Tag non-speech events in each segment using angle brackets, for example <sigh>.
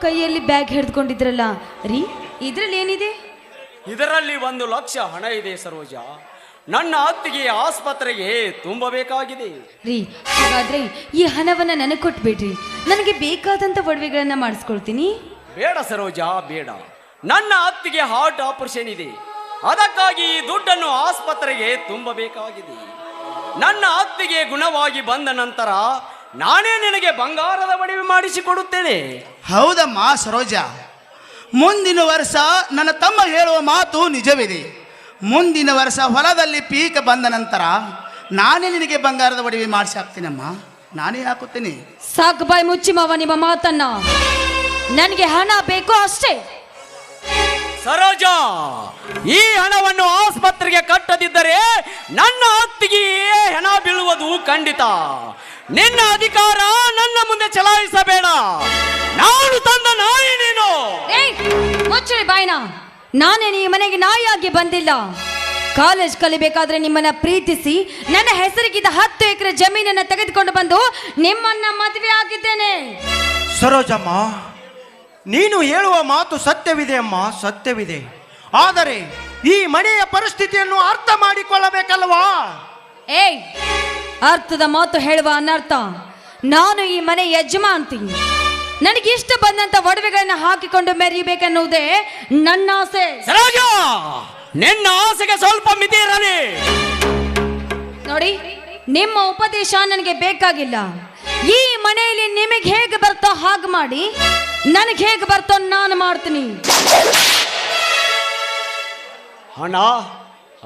ಕೈಯಲ್ಲಿ ಬ್ಯಾಗ್ ಹಿಡ್ಕೊಂಡಿದ್ರಲ್ಲ ರೀ ಇದ್ರಲ್ಲಿ ಏನಿದೆ? ಇದರಲ್ಲಿ ಒಂದು ಲಕ್ಷ ಹಣ ಇದೆ ಸರೋಜ. ನನ್ನ ಅತ್ತಿಗೆ ಆಸ್ಪತ್ರೆಗೆ ತುಂಬಬೇಕಾಗಿದೆ. ರೀ ಹಾಗಾದ್ರೆ ಈ ಹಣವನ್ನ ನನಗೆ ಕೊಟ್ಬಿಡ್ರಿ. ನನಗೆ ಬೇಕಾದಂತ ಒಡವೆಗಳನ್ನ ಮಾಡಿಸ್ಕೊಳ್ತೀನಿ. ಬೇಡ ಸರೋಜ ಬೇಡ. ನನ್ನ ಅತ್ತಿಗೆ ಹಾರ್ಟ್ ಆಪರೇಷನ್ ಇದೆ. ಅದಕ್ಕಾಗಿ ಈ ದುಡ್ಡನ್ನು ಆಸ್ಪತ್ರೆಗೆ ತುಂಬಬೇಕಾಗಿದೆ. ನನ್ನ ಅತ್ತಿಗೆ ಗುಣವಾಗಿ ಬಂದ ನಂತರ ನಾನೇ ನಿನಗೆ ಬಂಗಾರದ ಒಡವೆ ಮಾಡಿಸಿಕೊಡುತ್ತೇನೆ. ಹೌದಮ್ಮ ಸರೋಜ. ಮುಂದಿನ ವರ್ಷ ನನ್ನ ತಮ್ಮ ಹೇಳುವ ಮಾತು ನಿಜವಿದೆ. ಮುಂದಿನ ವರ್ಷ ಹೊಲದಲ್ಲಿ ಪೀಕ ಬಂದ ನಂತರ ನಾನೇ ನಿನಗೆ ಬಂಗಾರದ ಒಡವೆ ಮಾಡಿಸಿ ಹಾಕ್ತೀನಮ್ಮ ನಾನೇ ಹಾಕುತ್ತೇನೆ. ಸಾಕು ಬಾಯಿ ಮುಚ್ಚಿ ಮಾವ ನಿಮ್ಮ ಮಾತನ್ನ. ನನಗೆ ಹಣ ಬೇಕು ಅಷ್ಟೇ. ಸರೋಜ ಈ ಹಣವನ್ನು ಆಸ್ಪತ್ರೆಗೆ ಕಟ್ಟದಿದ್ದರೆ ನನ್ನ ಹತ್ತಿಗೆ ಹೆಣ ಬೀಳುವುದು ಖಂಡಿತ. ನಿನ್ನ ಅಧಿಕಾರ ನನ್ನ ಮುಂದೆ ಚಲಾಯಿಸಬೇಡ. ನಾನು ತಂದ ನಾಯಿ ನೀನು. ಮುಚ್ಚಿ ಮುಚ್ಚಳಿ ಬಾಯ್ನ. ನಾನೇ ನೀ ಮನೆಗೆ ನಾಯಿಯಾಗಿ ಬಂದಿಲ್ಲ. ಕಾಲೇಜ್ ಕಲಿಬೇಕಾದ್ರೆ ನಿಮ್ಮನ್ನ ಪ್ರೀತಿಸಿ ನನ್ನ ಹೆಸರಿಗಿದ್ದ ಹತ್ತು ಎಕರೆ ಜಮೀನನ್ನ ತೆಗೆದುಕೊಂಡು ಬಂದು ನಿಮ್ಮನ್ನ ಮದುವೆ ಆಗಿದ್ದೇನೆ. ಸರೋಜಮ್ಮ ನೀನು ಹೇಳುವ ಮಾತು ಸತ್ಯವಿದೆ ಅಮ್ಮ ಸತ್ಯವಿದೆ. ಆದರೆ ಈ ಮನೆಯ ಪರಿಸ್ಥಿತಿಯನ್ನು ಅರ್ಥ ಮಾಡಿಕೊಳ್ಳಬೇಕಲ್ವಾ? ಏಯ್ ಅರ್ಥದ ಮಾತು ಹೇಳುವ ಅನರ್ಥ. ನಾನು ಈ ಮನೆ ಯಜಮಾಂತಿ ನನಗೆ ಇಷ್ಟ ಬಂದಂತ ಒಡವೆಗಳನ್ನ ಹಾಕಿಕೊಂಡು ಮೆರೀಬೇಕನ್ನುವುದೇ ನನ್ನ ಆಸೆ. ಸರೋಜ ನಿನ್ನ ಆಸೆಗೆ ಸ್ವಲ್ಪ ಮಿತಿ ಇರಲಿ. ನೋಡಿ ನಿಮ್ಮ ಉಪದೇಶ ನನಗೆ ಬೇಕಾಗಿಲ್ಲ. ಈ ಮನೆಯಲ್ಲಿ ನಿಮಗೆ ಹೇಗೆ ಬರ್ತೋ ಹಾಗೆ ಮಾಡಿ. ನನಗೆ ಹೇಗೆ ಬರ್ತೋ ನಾನು ಮಾಡ್ತೀನಿ. ಹಣ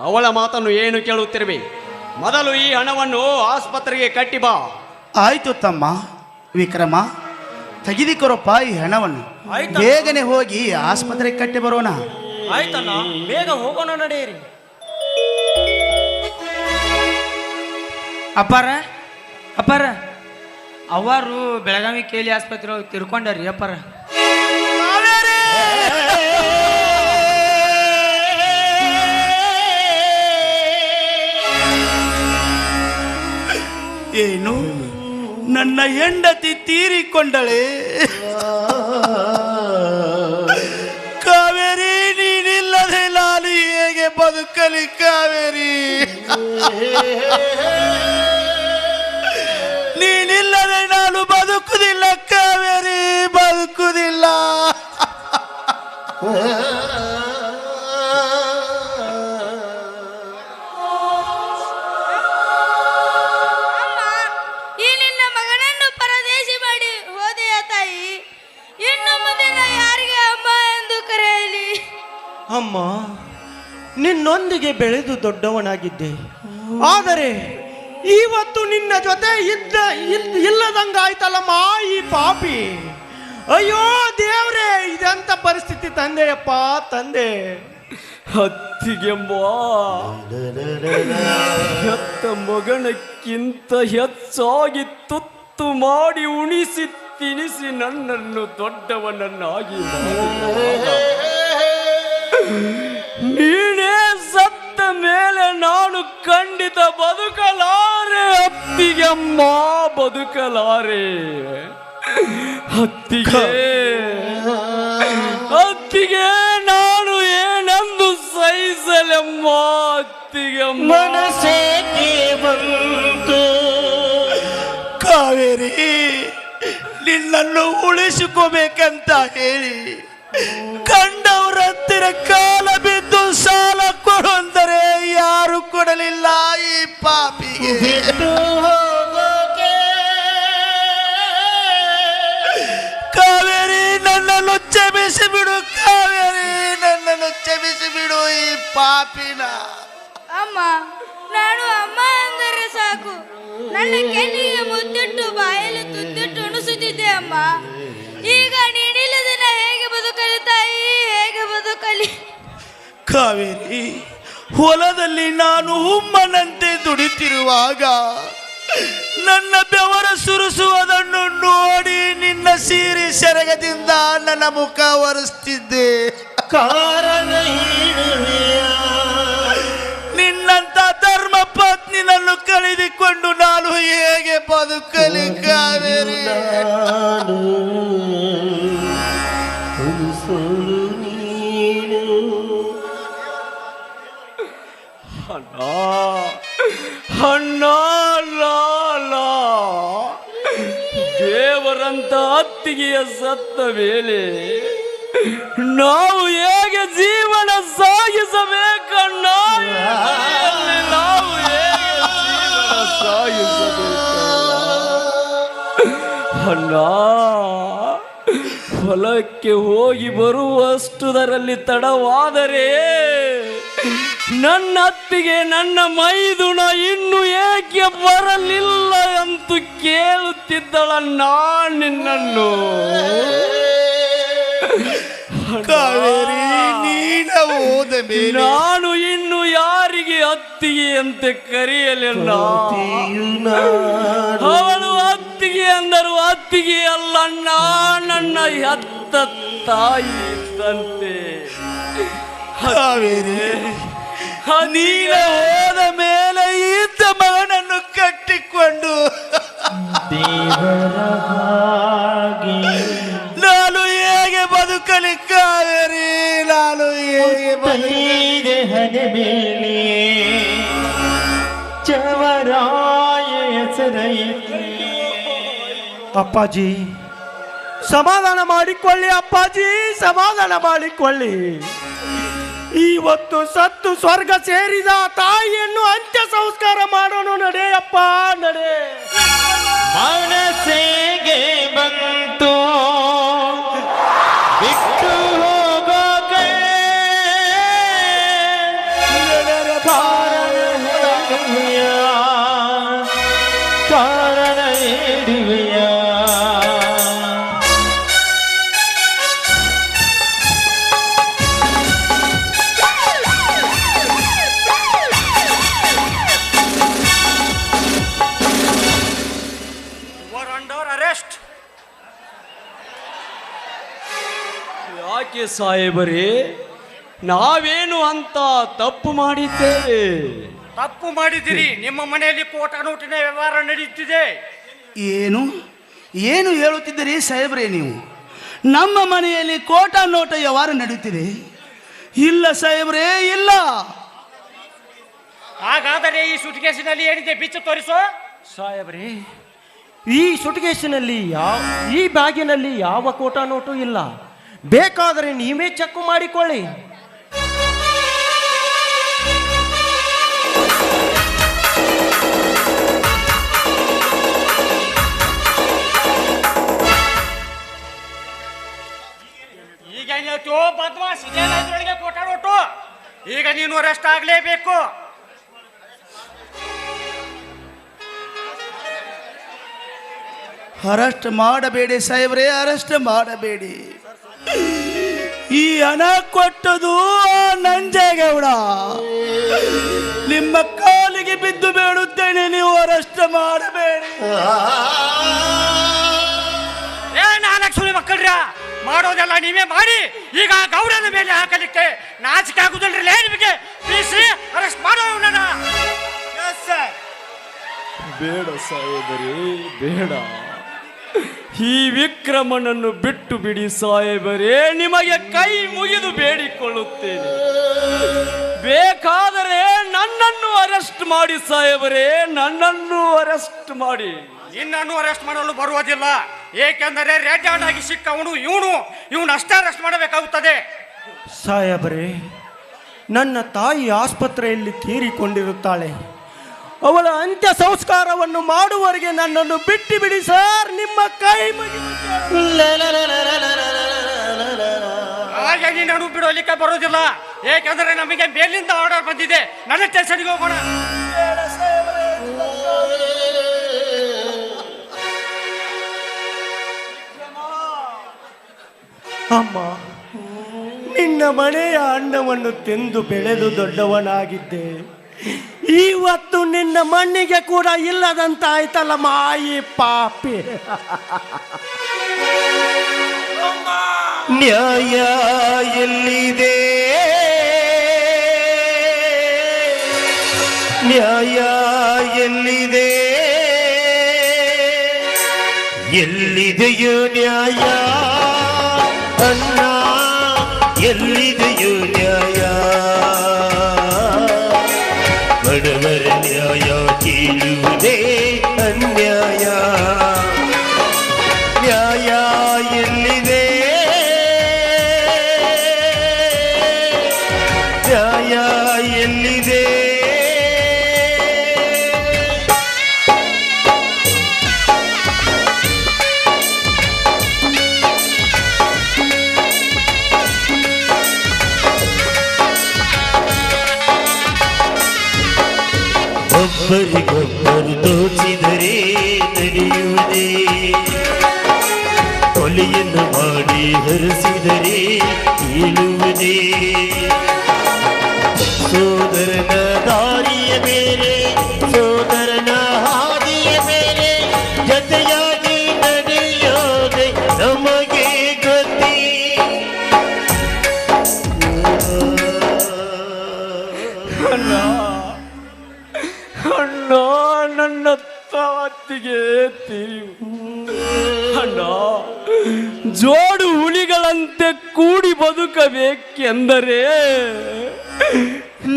ಅವಳ ಮಾತನ್ನು ಏನು ಕೇಳುತ್ತಿರುವೆ? ಮೊದಲು ಈ ಹಣವನ್ನು ಆಸ್ಪತ್ರೆಗೆ ಕಟ್ಟಿ ಬಾ. ಆಯ್ತು ತಮ್ಮ ವಿಕ್ರಮ ತೆಗೆದುಕೊರಪ್ಪ ಈ ಹಣವನ್ನು. ಬೇಗನೆ ಹೋಗಿ ಆಸ್ಪತ್ರೆಗೆ ಕಟ್ಟಿ ಬರೋಣ. ಆಯ್ತಣ್ಣ ಬೇಗ ಹೋಗೋಣ ನಡೆಯಿರಿ. ಅಪ್ಪಾರ ಅಪ್ಪಾರ. ಅವರು ಬೆಳಗಾವಿ ಕೇಲಿ ಆಸ್ಪತ್ರೆ ಹೋಗಿ ತಿರ್ಕೊಂಡಾರಿ, ಅಪ್ಪಾರ. ಏನು? ನನ್ನ ಹೆಂಡತಿ ತೀರಿಕೊಂಡಳೆ. ಕಾವೇರಿ ನೀನಿಲ್ಲದೆ ನಾನು ಹೇಗೆ ಬದುಕಲಿ ಕಾವೇರಿ? ನಾನು ಬದುಕುದಿಲ್ಲ ಕಾವೇರಿ ಬದುಕುದಿಲ್ಲ. ಅಮ್ಮ ಈ ನಿನ್ನ ಮಗನನ್ನು ಪರದೇಶಿ ಮಾಡಿ ಹೋದೆಯ ತಾಯಿ? ಇನ್ನು ಮುಂದೆ ಯಾರಿಗೆ ಅಮ್ಮ ಎಂದು ಕರೆಯಲಿ? ಅಮ್ಮ ನಿನ್ನೊಂದಿಗೆ ಬೆಳೆದು ದೊಡ್ಡವನಾಗಿದ್ದೆ. ಆದರೆ ಇವತ್ತು ನಿನ್ನ ಜೊತೆ ಇದ್ದ ಇಲ್ಲದಂಗ ಇಲ್ಲದಂಗಾಯ್ತಲ್ಲಮ್ಮ ಈ ಪಾಪಿ. ಅಯ್ಯೋ ದೇವ್ರೇ, ಇದೆಂತ ಪರಿಸ್ಥಿತಿ ತಂದೆಯಪ್ಪ ತಂದೆ. ಹತ್ತಿಗೆಂಬ ಹೆತ್ತ ಮಗನಕ್ಕಿಂತ ಹೆಚ್ಚಾಗಿ ತುತ್ತು ಮಾಡಿ ಉಣಿಸಿ ತಿನಿಸಿ ನನ್ನನ್ನು ದೊಡ್ಡವನನ್ನಾಗಿ ನಾನು ಖಂಡಿತ ಬದುಕಲಾರೆ ಅತ್ತಿಗೆಮ್ಮ ಬದುಕಲಾರೆ. ಹತ್ತಿಗೆ ಹತ್ತಿಗೆ ನಾನು ಏನೆಂದು ಸಹಿಸಲೆಮ್ಮ ಹತ್ತಿಗೆ ಮನಸ್ಸೇಕೆ ಬಂತು ಕಾವೇರಿ, ನಿನ್ನನ್ನು ಉಳಿಸಿಕೋಬೇಕಂತ ಹೇಳಿ ಕಂಡವರ ಹತ್ತಿರ ಕಾಲ ಬಿದ್ದು ಸಾಲ ಕೊಡು ಅಂದರೆ ಯಾರು ಕೊಡಲಿಲ್ಲ ಈ ಪಾಪಿಗೆ? ಕಾವೇರಿ ನನ್ನನ್ನು ಕ್ಷಮಿಸಿ ಬಿಡು ಕಾವೇರಿ ನನ್ನನ್ನು ಕ್ಷಮಿಸಿ ಬಿಡು ಈ ಪಾಪಿನ. ಅಮ್ಮ ನಾನು ಅಮ್ಮ ಅಂದರೆ ಸಾಕು. ನನ್ನ ಕೆನ್ನಿಗೆ ಮುದ್ದಿಟ್ಟು ಬಾಯಲ್ಲಿ ತುದ್ದಿಟ್ಟು ಉಣಿಸುತ್ತಿದ್ದೆ ಅಮ್ಮ. ಕಾವೇರಿ? ಹೊಲದಲ್ಲಿ ನಾನು ಹುಮ್ಮನಂತೆ ದುಡಿತಿರುವಾಗ ನನ್ನ ಬೆವರ ಸುರಿಸುವುದನ್ನು ನೋಡಿ ನಿನ್ನ ಸೀರೆ ಸೆರಗದಿಂದ ನನ್ನ ಮುಖ ಒರೆಸ್ತಿದ್ದೆ. ಕಾರಣ ನಿನ್ನಂತ ಧರ್ಮ ಪತ್ನಿ ನನ್ನ ಕಳೆದುಕೊಂಡು ನಾನು ಹೇಗೆ ಬದುಕಲಿ ಕಾವೇರಿ? ದೇವರಂತ ಅತ್ತಿಗೆಯ ಸತ್ತ ಮೇಲೆ ನಾವು ಹೇಗೆ ಜೀವನ ಸಾಗಿಸಬೇಕಣ್ಣ? ನಾವು ಹೇಗೆ ಜೀವನ ಅಣ್ಣ, ಹೊಲಕ್ಕೆ ಹೋಗಿ ಬರುವಷ್ಟುದರಲ್ಲಿ ತಡವಾದರೆ ನನ್ನ ಅತ್ತಿಗೆ ನನ್ನ ಮೈದುನ ಇನ್ನು ಏಕೆ ಬರಲಿಲ್ಲ ಅಂತೂ ಕೇಳುತ್ತಿದ್ದಳ ನಾ ನಿನ್ನನ್ನು. ಕಾವೇರಿ ನೀನ ಹೋದ ಮೇಲೆ ನಾನು ಇನ್ನು ಯಾರಿಗೆ ಅತ್ತಿಗೆ ಅಂತ ಕರೆಯಲಿಲ್ಲ? ಅವಳು ಅತ್ತಿಗೆ ಅಂದರು ಅತ್ತಿಗೆ ಅಲ್ಲಣ್ಣ ನನ್ನ ಹೆತ್ತ ತಾಯಿ ಇದ್ದಂತೆ ಕಾವೇರಿ ನೀನ ಹೋದ ಮೇಲೆ ಇದ್ದ ಮಗನನ್ನು ಕಟ್ಟಿಕೊಂಡು ನಾನು ಹೇಗೆ ಬದುಕಲಿ ಕಾವೇರಿ? ನಾನು ಹೇಗೆ ಬದುಕಲಿ ಮೇಲೆ. ಚವರಾಯ ಅಪ್ಪಾಜಿ ಸಮಾಧಾನ ಮಾಡಿಕೊಳ್ಳಿ ಅಪ್ಪಾಜಿ ಸಮಾಧಾನ ಮಾಡಿಕೊಳ್ಳಿ. ಇವತ್ತು ಸತ್ತು ಸ್ವರ್ಗ ಸೇರಿದ ತಾಯಿಯನ್ನು ಅಂತ್ಯ ಸಂಸ್ಕಾರ ಮಾಡೋಣ ನಡೆಯಪ್ಪ ನಡೆ. ಮನಸ್ಸಿಗೆ ಬಂತು? ಯಾಕೆ ಸಾಹೇಬರೇ ನಾವೇನು ಅಂತ ತಪ್ಪು ಮಾಡಿದ್ದೇವೆ ತಪ್ಪು ಮಾಡಿದಿರಿ ನಿಮ್ಮ ಮನೆಯಲ್ಲಿ ಕೋಟ ನೋಟಿನ ವ್ಯವಹಾರ ನಡೆಯುತ್ತಿದೆ. ಏನು? ಏನು ಹೇಳುತ್ತಿದ್ದೀರಿ ಸಾಹೇಬ್ರೆ ನೀವು? ನಮ್ಮ ಮನೆಯಲ್ಲಿ ಕೋಟ ನೋಟ ವ್ಯವಹಾರ ನಡೆಯುತ್ತಿದೆ. ಇಲ್ಲ ಸಾಹೇಬ್ರೇ ಇಲ್ಲ. ಹಾಗಾದರೆ ಈ ಸುಟ್ಕೇಸಿನಲ್ಲಿ ಏನಿದೆ ಬಿಚ್ಚು ತೋರಿಸು. ಸಾಹೇಬ್ರೆ ಈ ಸುಟ್ಕೇಸಿನಲ್ಲಿ ಯಾವ ಈ ಬ್ಯಾಗಿನಲ್ಲಿ ಯಾವ ಕೋಟ ನೋಟು ಇಲ್ಲ? ಬೇಕಾದರೆ ನೀವೇ ಚೆಕ್ ಮಾಡಿಕೊಳ್ಳಿ. ಈಗ ಬದ್ಮಾಸ್ ಇದೇನಾದ್ರೊಳಗೆ ಈಗ ನೀನು ಅರೆಸ್ಟ್ ಆಗಲೇಬೇಕು. ಅರೆಸ್ಟ್ ಮಾಡಬೇಡಿ ಸಾಹೇಬ್ರೆ ಅರೆಸ್ಟ್ ಮಾಡಬೇಡಿ. ಈ ಹಣ ಕೊಟ್ಟದು ಆ ನಂಜೇಗೌಡ. ನಿಮ್ಮ ಕಾಲಿಗೆ ಬಿದ್ದು ಬೇಡುತ್ತೇನೆ ನೀವು ಅರೆಸ್ಟ್ ಮಾಡಬೇಡಿ. ಏ ನಾಲ್ಕು ಸುಳಿ ಮಕ್ಕಳ್ರ ಮಾಡೋದೆಲ್ಲ ನೀವೇ ಮಾಡಿ. ಈಗ ಗೌಡನ ಮೇಲೆ ಹಾಕಲಿಕ್ಕೆ ನಾಚಿಕೆ ಆಗುದಿಲ್ರಿ. ನಿಮಗೆ ಅರೆಸ್ಟ್ ಮಾಡೋ ನನ್ನ ಬೇಡ ಸಾಹೇಬರೇ ಬೇಡ. ಈ ವಿಕ್ರಮನನ್ನು ಬಿಟ್ಟು ಬಿಡಿ ಸಾಹೇಬರೇ ನಿಮಗೆ ಕೈ ಮುಗಿದು ಬೇಡಿಕೊಳ್ಳುತ್ತೇನೆ. ಬೇಕಾದರೆ ನನ್ನನ್ನು ಅರೆಸ್ಟ್ ಮಾಡಿ ಸಾಹೇಬರೇ ನನ್ನನ್ನು ಅರೆಸ್ಟ್ ಮಾಡಿ. ನಿನ್ನನ್ನು ಅರೆಸ್ಟ್ ಮಾಡಲು ಬರುವುದಿಲ್ಲ. ಏಕೆಂದರೆ ರೆಡ್ ಹ್ಯಾಂಡ್ ಆಗಿ ಸಿಕ್ಕವನು ಇವನು. ಇವನು ಅಷ್ಟೇ ಅರೆಸ್ಟ್ ಮಾಡಬೇಕಾಗುತ್ತದೆ. ಸಾಹೇಬರೇ ನನ್ನ ತಾಯಿ ಆಸ್ಪತ್ರೆಯಲ್ಲಿ ತೀರಿಕೊಂಡಿರುತ್ತಾಳೆ. ಅವಳ ಅಂತ್ಯ ಸಂಸ್ಕಾರವನ್ನು ಮಾಡುವವರೆಗೆ ನನ್ನನ್ನು ಬಿಟ್ಟು ಬಿಡಿ ಸರ್ ನಿಮ್ಮ ಕೈ ಹಾಗಾಗಿ ನಾನು ಬಿಡೋಲಿಕ್ಕೆ ಬರೋದಿಲ್ಲ ಏಕೆಂದರೆ ನಮಗೆ ಮೇಲಿಂದ ಆರ್ಡರ್ ಬಂದಿದೆ ನನ್ನ ಸ್ಟೇಷನ್ಗೆ ಹೋಗೋಣ ಅಮ್ಮ ನಿನ್ನ ಮನೆಯ ಅಣ್ಣವನ್ನು ತಿಂದು ಬೆಳೆದು ದೊಡ್ಡವನಾಗಿದ್ದೆ ಇವತ್ತು ನಿನ್ನ ಮಣ್ಣಿಗೆ ಕೂಡ ಇಲ್ಲದಂತ ಆಯ್ತಲ್ಲ ಮಾಯಿ ಪಾಪಿ. ನ್ಯಾಯ ಎಲ್ಲಿದೆ? ನ್ಯಾಯ ಎಲ್ಲಿದೆ? ಎಲ್ಲಿದೆಯೋ ನ್ಯಾಯ? ಅನ್ನ ನ್ಯಾಯ ಎಲ್ಲಿದೆ? ಒಬ್ಬರಿಗೊಬ್ಬರು ದೋಚಿದರೆ ನಡೆಯುವುದೇ ಕೊಲೆಯನ್ನು ಮಾಡಿ ಹರಿಸಿದರೆ ಕೀಳುವುದೇ ಸೋದರನ ದಾರಿಯ ಬೇರೆ ಸೋದರನ ಹಾದಿಯ ಬೇರೆ ಜತೆಯಾಗಿ ನಡೆಯೋದೆ ನಮಗೆ ಅಣ್ಣ ಅಣ್ಣ, ನನ್ನ ತಾವತ್ತಿಗೆ ಅಣ್ಣ, ಜೋಡು ಹುಲಿಗಳಂತೆ ಕೂಡಿ ಬದುಕಬೇಕೆಂದರೆ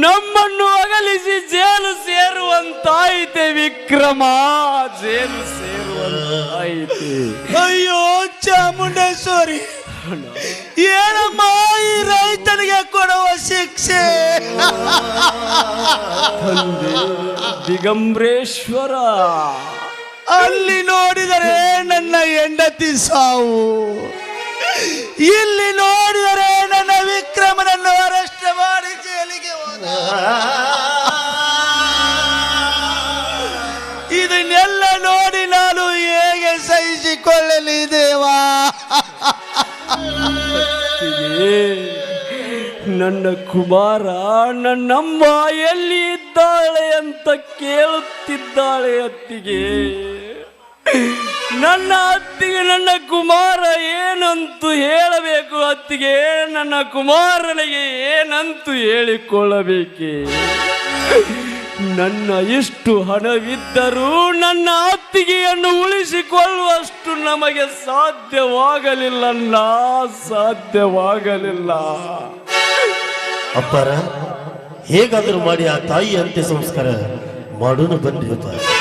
ನಮ್ಮನ್ನು ಅಗಲಿಸಿ ಜೇಲು ಸೇರುವಂತಾಯಿತೆ ವಿಕ್ರಮ. ಜೇಲು ಸೇರುವಂತಾಯಿತೆ. ಅಯ್ಯೋ ಚಾಮುಂಡೇಶ್ವರಿ. ಏನಮ್ಮ ಈ ರೈತನಿಗೆ ಕೊಡುವ ಶಿಕ್ಷೆ? ದಿಗಂಬ್ರೇಶ್ವರ. ಅಲ್ಲಿ ನೋಡಿದರೆ ನನ್ನ ಹೆಂಡತಿ ಸಾವು. ಇಲ್ಲಿ ನೋಡಿದರೆ ನನ್ನ ವಿಕ್ರಮನನ್ನು ಅರೆಸ್ಟ್ ಮಾಡಿ ಜೈಲಿಗೆ <laughs> ಇದನ್ನೆಲ್ಲ ನೋಡಿ ನಾನು ಹೇಗೆ ಸಹಿಸಿಕೊಳ್ಳಲಿ ದೇವಾ? ನನ್ನ ಕುಮಾರ ನನ್ನಮ್ಮ ಎಲ್ಲಿ ಇದ್ದಾಳೆ ಅಂತ ಕೇಳುತ್ತಿದ್ದಾಳೆ ಅತ್ತಿಗೆ? ನನ್ನ ಅತ್ತಿಗೆ ನನ್ನ ಕುಮಾರ ಏನಂತೂ ಹೇಳಬೇಕು? ಅತ್ತಿಗೆ ನನ್ನ ಕುಮಾರನಿಗೆ ಏನಂತೂ ಹೇಳಿಕೊಳ್ಳಬೇಕೆ? ನನ್ನ ಇಷ್ಟು ಹಣವಿದ್ದರೂ ನನ್ನ ಅತ್ತಿಗೆಯನ್ನು ಉಳಿಸಿಕೊಳ್ಳುವಷ್ಟು ನಮಗೆ ಸಾಧ್ಯವಾಗಲಿಲ್ಲ ಸಾಧ್ಯವಾಗಲಿಲ್ಲ. ಅಪ್ಪರ, ಹೇಗಾದರೂ ಮಾಡಿ ಆ ತಾಯಿ ಅಂತ್ಯ ಸಂಸ್ಕಾರ ಮಾಡೋಣ ಬಂದಿರುತ್ತಾರೆ